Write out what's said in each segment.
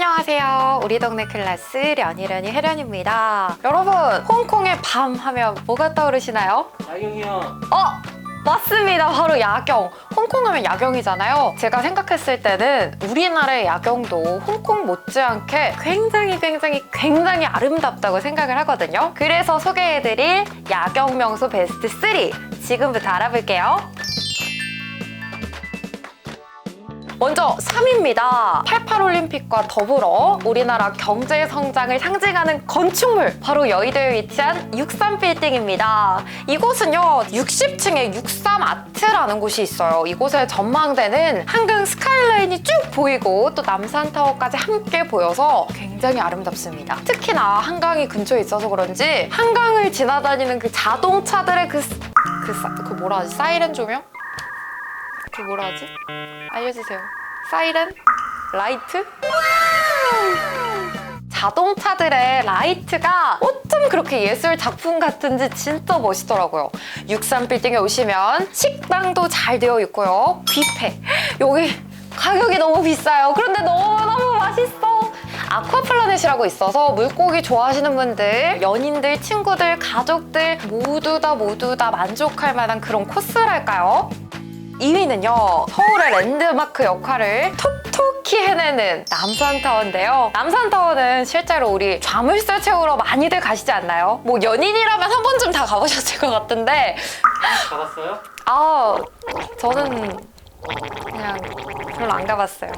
안녕하세요. 우리 동네 클래스 련이련이 혜련입니다. 여러분, 홍콩의 밤 하면 뭐가 떠오르시나요? 나경이요. 어! 맞습니다. 바로 야경. 홍콩 하면 야경이잖아요. 제가 생각했을 때는 우리나라의 야경도 홍콩 못지않게 굉장히 굉장히 굉장히 아름답다고 생각을 하거든요. 그래서 소개해드릴 야경 명소 베스트 3 지금부터 알아볼게요. 먼저 3위입니다. 88올림픽과 더불어 우리나라 경제 성장을 상징하는 건축물 바로 여의도에 위치한 63빌딩입니다. 이곳은요 60층에 63 아트라는 곳이 있어요. 이곳의 전망대는 한강 스카이라인이 쭉 보이고 또 남산타워까지 함께 보여서 굉장히 아름답습니다. 특히나 한강이 근처에 있어서 그런지 한강을 지나다니는 그 자동차들의 그, 스- 그, 사- 그 뭐라 하지? 사이렌 조명? 그 뭐라 하지? 알려주세요. 사이렌? 라이트? 자동차들의 라이트가 어쩜 그렇게 예술 작품 같은지 진짜 멋있더라고요. 63빌딩에 오시면 식당도 잘 되어 있고요. 뷔페. 여기 가격이 너무 비싸요. 그런데 너무너무 맛있어. 아쿠아플라넷이라고 있어서 물고기 좋아하시는 분들, 연인들, 친구들, 가족들 모두 다 모두 다 만족할 만한 그런 코스랄까요? 2위는요 서울의 랜드마크 역할을 톡톡히 해내는 남산타워인데요 남산타워는 실제로 우리 자물쇠 채우러 많이들 가시지 않나요? 뭐 연인이라면 한 번쯤 다 가보셨을 것 같은데 가봤어요? 아 저는 그냥 별로 안 가봤어요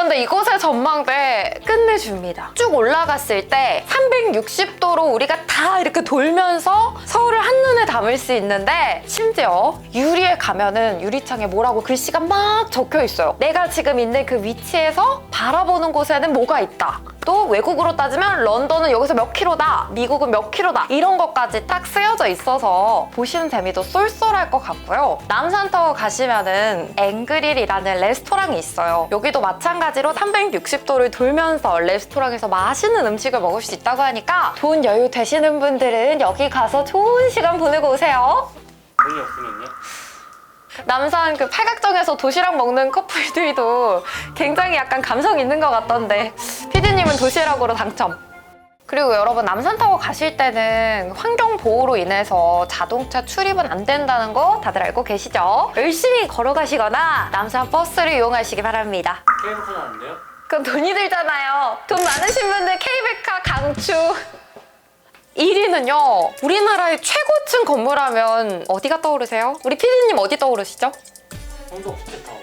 그런데 이곳의 전망대 끝내줍니다. 쭉 올라갔을 때 360도로 우리가 다 이렇게 돌면서 서울을 한눈에 담을 수 있는데 심지어 유리에 가면은 유리창에 뭐라고 글씨가 막 적혀 있어요. 내가 지금 있는 그 위치에서 바라보는 곳에는 뭐가 있다. 또 외국으로 따지면 런던은 여기서 몇 킬로다, 미국은 몇 킬로다 이런 것까지 딱 쓰여져 있어서 보시는 재미도 쏠쏠할 것 같고요. 남산타워 가시면은 앵그릴이라는 레스토랑이 있어요. 여기도 마찬가지로 360도를 돌면서 레스토랑에서 맛있는 음식을 먹을 수 있다고 하니까 돈 여유 되시는 분들은 여기 가서 좋은 시간 보내고 오세요. 돈이 없으면요? 남산 그 팔각정에서 도시락 먹는 커플들도 굉장히 약간 감성 있는 것 같던데 피디님은 도시락으로 당첨. 그리고 여러분 남산타워 가실 때는 환경 보호로 인해서 자동차 출입은 안 된다는 거 다들 알고 계시죠? 열심히 걸어가시거나 남산 버스를 이용하시기 바랍니다. 케이블카는 안 돼요? 그럼 돈이 들잖아요. 돈 많으신 분들 케이블카 강추. 1위는요. 우리나라의 최고층 건물하면 어디가 떠오르세요? 우리 피디님 어디 떠오르시죠? 홍석 스케타워.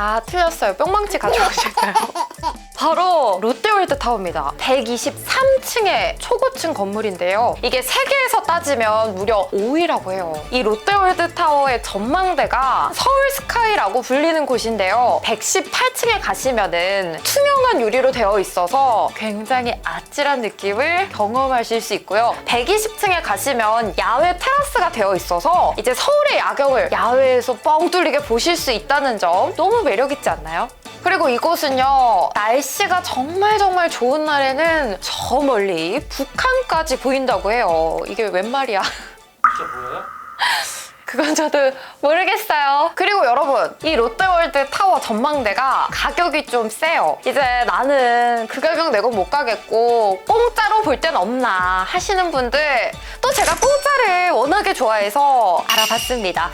아 틀렸어요. 뿅망치 가져오실까요? 바로 롯데월드 타워입니다. 123층의 초고층 건물인데요. 이게 세계에서 따지면 무려 5위라고 해요. 이 롯데월드 타워의 전망대가 서울 스카이라고 불리는 곳인데요. 118층에 가시면은 투명한 유리로 되어 있어서 굉장히 아찔한 느낌을 경험하실 수 있고요. 120층에 가시면 야외 테라스가 되어 있어서 이제 서울의 야경을 야외에서 뻥 뚫리게 보실 수 있다는 점 너무 매력있지 않나요? 그리고 이곳은요 날씨가 정말 정말 좋은 날에는 저 멀리 북한까지 보인다고 해요 이게 웬 말이야 진짜 보여요? 그건 저도 모르겠어요. 그리고 여러분, 이 롯데월드 타워 전망대가 가격이 좀 세요. 이제 나는 그 가격 내고 못 가겠고, 공짜로 볼 땐 없나 하시는 분들, 또 제가 공짜를 워낙에 좋아해서 알아봤습니다.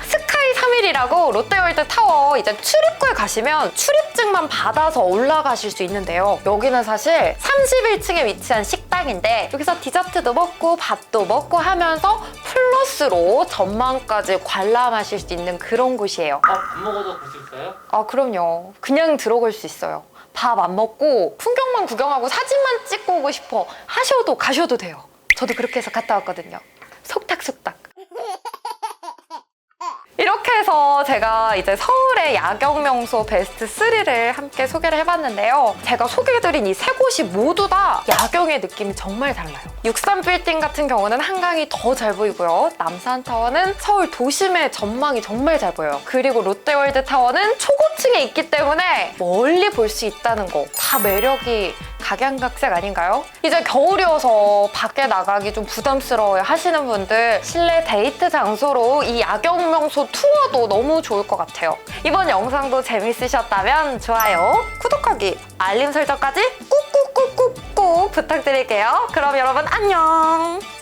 스카이 3일이라고 롯데월드 타워 이제 출입구에 가시면 출입증만 받아서 올라가실 수 있는데요. 여기는 사실 31층에 위치한 식당인데, 여기서 디저트도 먹고, 밥도 먹고 하면서 플러스로 전망까지 관람하실 수 있는 그런 곳이에요. 밥, 밥 먹어도 볼 수 있어요? 아, 그럼요. 그냥 들어갈 수 있어요. 밥 안 먹고 풍경만 구경하고 사진만 찍고 오고 싶어 하셔도 가셔도 돼요. 저도 그렇게 해서 갔다 왔거든요. 속닥속 해서 제가 이제 서울의 야경 명소 베스트 3를 함께 소개를 해봤는데요. 제가 소개해드린 이 세 곳이 모두 다 야경의 느낌이 정말 달라요. 63 빌딩 같은 경우는 한강이 더 잘 보이고요. 남산 타워는 서울 도심의 전망이 정말 잘 보여요. 그리고 롯데월드 타워는 초고층에 있기 때문에 멀리 볼 수 있다는 거 다 매력이 각양각색 아닌가요? 이제 겨울이어서 밖에 나가기 좀 부담스러워 하시는 분들 실내 데이트 장소로 이 야경 명소 투어도 너무 좋을 것 같아요. 이번 영상도 재밌으셨다면 좋아요, 구독하기, 알림 설정까지 꾹꾹꾹꾹꾹 부탁드릴게요. 그럼 여러분 안녕!